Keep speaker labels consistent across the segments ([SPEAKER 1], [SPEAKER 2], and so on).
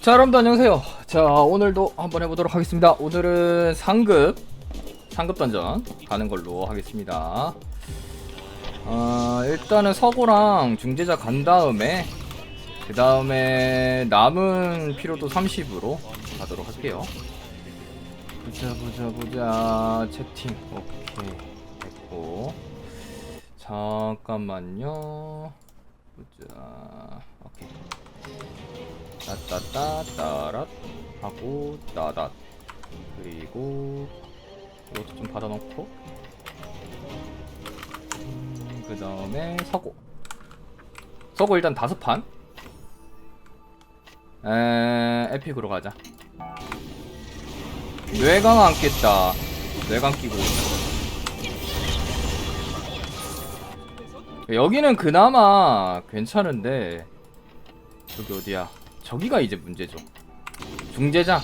[SPEAKER 1] 자 여러분들 안녕하세요. 자 오늘도 한번 해보도록 하겠습니다. 오늘은 상급 상급 던전 가는 걸로 하겠습니다. 어, 일단은 서고랑 중재자 간 다음에 그 다음에 남은 피로도 30으로 가도록 할게요. 보자 보자 보자. 채팅. 오케이. 됐고. 잠깐만요. 보자. 오케이 따따따 따랏 하고 따닷. 그리고 이것도 좀 받아놓고. 음, 그 다음에 서고. 서고 일단 다섯 판. 에, 에픽으로 가자. 뇌강 안 깼다. 뇌강 끼고. 여기는 그나마 괜찮은데. 저기 어디야 저기가 이제 문제죠. 중재자.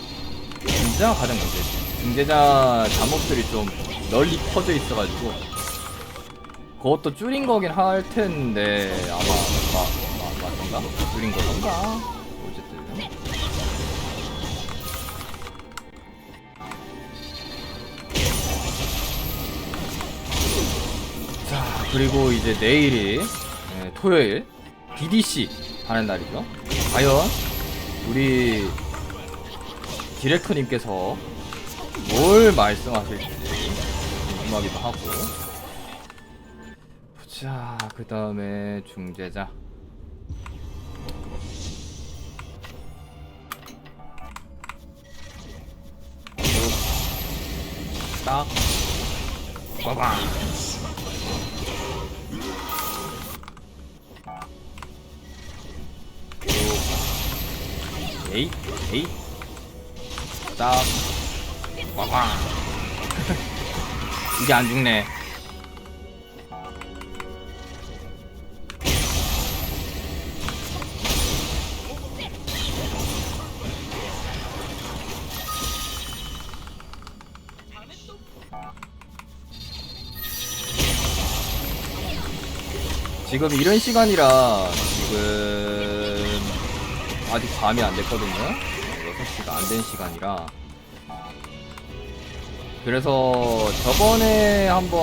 [SPEAKER 1] 중재자가 가장 문제지. 중재자 잠옷들이 좀 널리 퍼져 있어가지고. 그것도 줄인 거긴 할 텐데 아마 마, 마, 맞던가? 줄인 거던가? 어쨌든. 자 그리고 이제 내일이 예, 토요일. BDC 하는 날이죠. 과연 우리 디렉터님께서 뭘 말씀하실지 궁금하기도 하고. 보자 그 다음에 중재자. 딱. 빠방 에이 에이. 딱. 와방 이게 안 죽네. 지금 이런 시간이라 지금 아직 밤이 안 됐거든요. 6시가 안 된 시간이라. 그래서 저번에 한번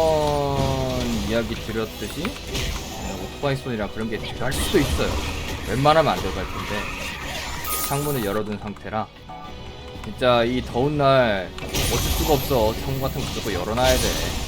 [SPEAKER 1] 이야기 드렸듯이 어, 오토바이 손이랑 그런 게할 수도 있어요. 웬만하면 안 들어갈 텐데 창문을 열어둔 상태라 진짜 이 더운 날 어쩔 수가 없어. 창문 같은 거 무조건 열어놔야 돼.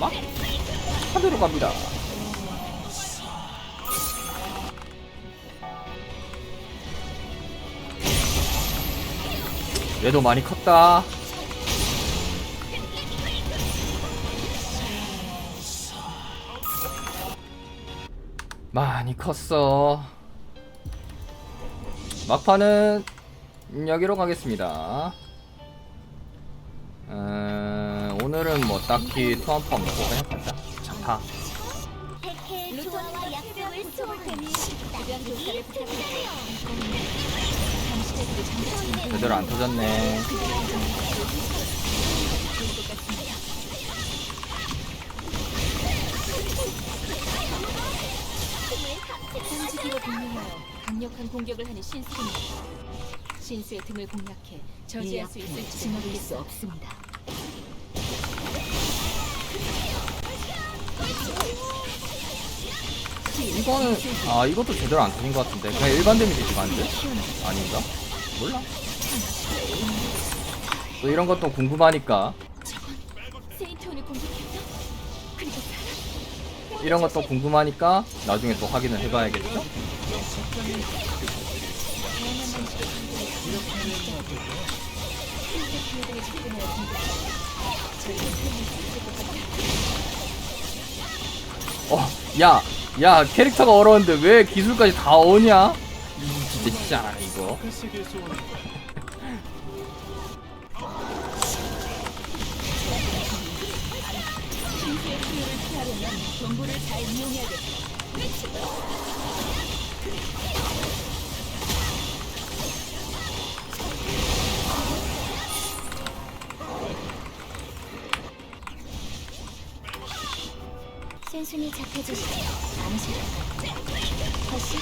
[SPEAKER 1] 막 하대로 갑니다. 얘도 많이 컸다. 많이 컸어. 막판은 여기로 가겠습니다. 오늘은 뭐 딱히 투한파 먹고 그냥 가자. 자파.
[SPEAKER 2] 루토와 약속을 수호할 테니 주변 조사를 부탁드립니다.
[SPEAKER 1] 제대로 안 터졌네.
[SPEAKER 2] 강력한 공격을 하는 신수입니다. 신수의 등을 공략해 저지할 수 있을지 수 없습니다.
[SPEAKER 1] 이거는 아 이것도 제대로 안 터진 것 같은데 그냥 일반 데미지 기반인데 아닌가? 몰라. 또 이런 것도 궁금하니까. 이런 것도 궁금하니까 나중에 또 확인을 해봐야겠죠? 어, 야, 야, 캐릭터가 어려운데 왜 기술까지 다? 이 진짜 진짜 이거
[SPEAKER 3] 센순이 잡혀주시죠. 암시. 다시.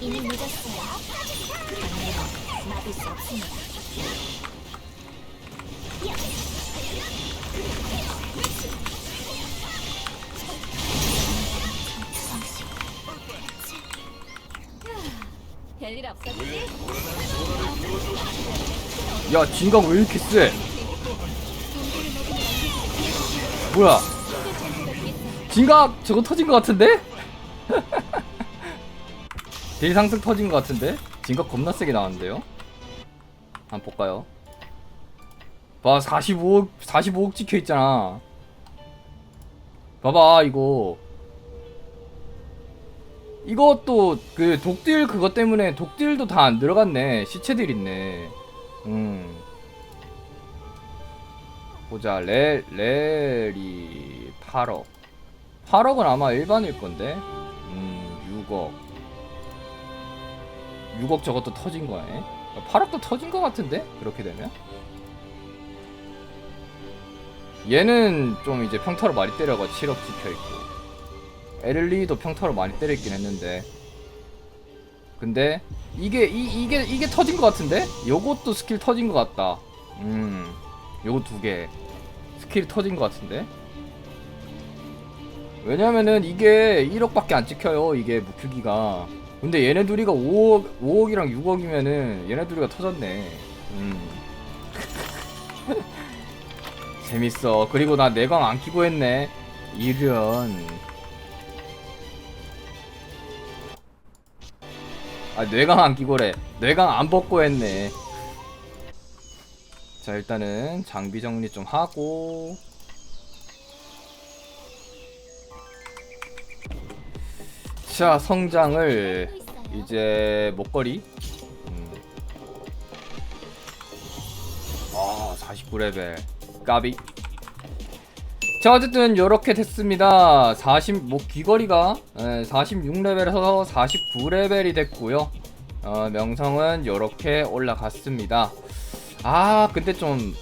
[SPEAKER 3] 이미 늦었어요. 강렬은 막을 수 없습니다.
[SPEAKER 2] 별일 없었지?
[SPEAKER 1] 야 진각 왜 이렇게 세 뭐야 진각 저거 터진 것 같은데? 딜 상승 터진 것 같은데? 진각 겁나 세게 나왔는데요? 한번 볼까요? 봐 45억 45억 찍혀 있잖아 봐봐 이거 이것도 그 독딜 그것 때문에 독딜도 다 안 들어갔네 시체딜 있네 음 보자. 레 렐이 8억 8억은 아마 일반일 건데. 음 6억 6억 저것도 터진 거네. 8억도 터진 거 같은데? 그렇게 되면? 얘는 좀 이제 평타로 많이 때려가 7억 찍혀있고. 에를리도 평타로 많이 때렸긴 했는데. 근데 이게 이, 이게 이게 터진 것 같은데? 요것도 스킬 터진 것 같다. 음 요거 두 개 스킬이 터진 것 같은데? 왜냐면은 이게 1억밖에 안 찍혀요 이게 무큐기가. 근데 얘네 둘이가 5억 5억이랑 6억이면은 얘네 둘이가 터졌네. 음. 재밌어. 그리고 나 내광 안 키고 했네. 이런. 아 뇌강 안 끼고래. 뇌강 안 벗고 했네 자 일단은 장비 정리 좀 하고. 자 성장을 이제 목걸이. 음. 아 49레벨. 까비. 자 어쨌든 이렇게 됐습니다. 40뭐 귀걸이가 46레벨에서 49레벨이 됐고요. 어, 명성은 이렇게 올라갔습니다 아 근데 좀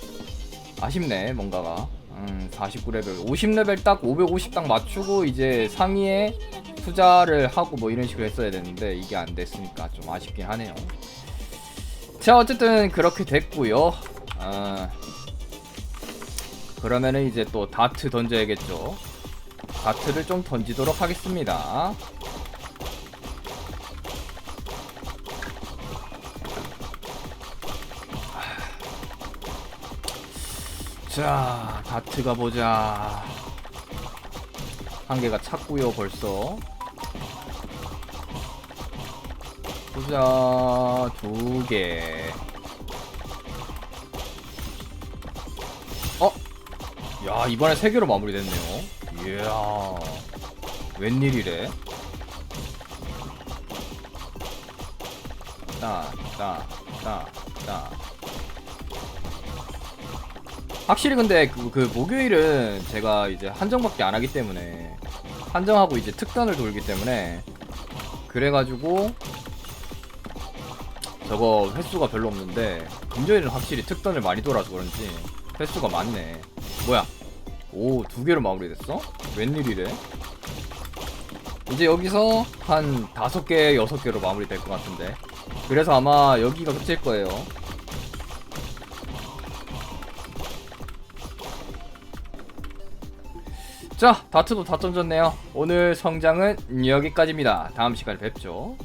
[SPEAKER 1] 아쉽네 뭔가가 음, 49레벨 50레벨 딱 550 딱 맞추고 이제 상위에 투자를 하고 뭐 이런 식으로 했어야 되는데 이게 안 됐으니까 좀 아쉽긴 하네요 자 어쨌든 그렇게 됐고요 아, 그러면은 이제 또 다트 던져야겠죠. 다트를 좀 던지도록 하겠습니다. 자, 다트 가 보자. 한 개가 찼고요, 벌써. 보자, 두 개. 어? 야 이번에 세 개로 마무리됐네요. 이야 웬일이래? 따 따 따 따 확실히 근데 그, 그 목요일은 제가 이제 한정밖에 안 하기 때문에 한정하고 이제 특단을 돌기 때문에 그래가지고 저거 횟수가 별로 없는데 금요일은 확실히 특단을 많이 돌아서 그런지 횟수가 많네. 뭐야? 오, 두 개로 마무리됐어? 웬일이래? 이제 여기서 한 다섯 개, 여섯 개로 마무리될 것 같은데. 그래서 아마 여기가 끝일 거예요. 자, 다트도 다 던졌네요. 오늘 성장은 여기까지입니다. 다음 시간에 뵙죠.